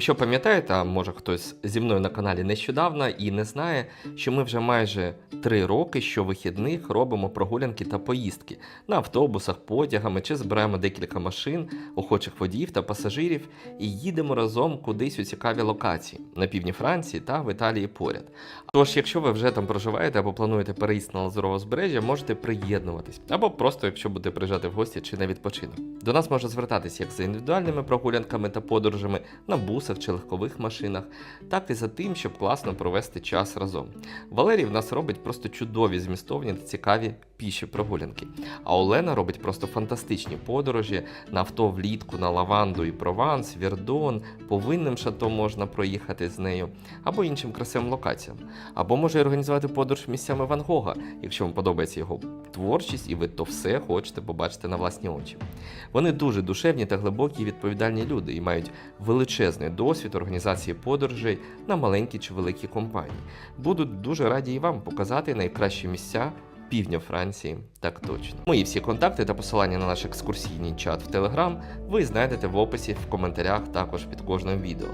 Якщо пам'ятаєте, а може хтось зі мною на каналі нещодавно і не знає, що ми вже майже три роки щовихідних робимо прогулянки та поїздки на автобусах, потягами чи збираємо декілька машин, охочих водіїв та пасажирів і їдемо разом кудись у цікаві локації на півдні Франції та в Італії поряд. Тож, якщо ви вже там проживаєте або плануєте переїзд на Лазурове узбережжя, можете приєднуватись, або просто якщо будете приїжджати в гості чи на відпочинок. До нас можна звертатися як за індивідуальними прогулянками та подорожами на бусах чи легкових машинах, так і за тим, щоб класно провести час разом. Валерій в нас робить просто чудові змістовні та цікаві піші прогулянки. А Олена робить просто фантастичні подорожі на авто влітку на лаванду і Прованс, Вірдон, по винним шато можна проїхати з нею, або іншим красивим локаціям. Або може організувати подорож місцями Ван Гога, якщо вам подобається його творчість, і ви то все хочете побачити на власні очі. Вони дуже душевні та глибокі і відповідальні люди і мають величезний досвід організації подорожей на маленькі чи великі компанії. Буду дуже раді і вам показати найкращі місця. Півдня Франції, так точно. Мої всі контакти та посилання на наш екскурсійний чат в Телеграм ви знайдете в описі в коментарях також під кожним відео.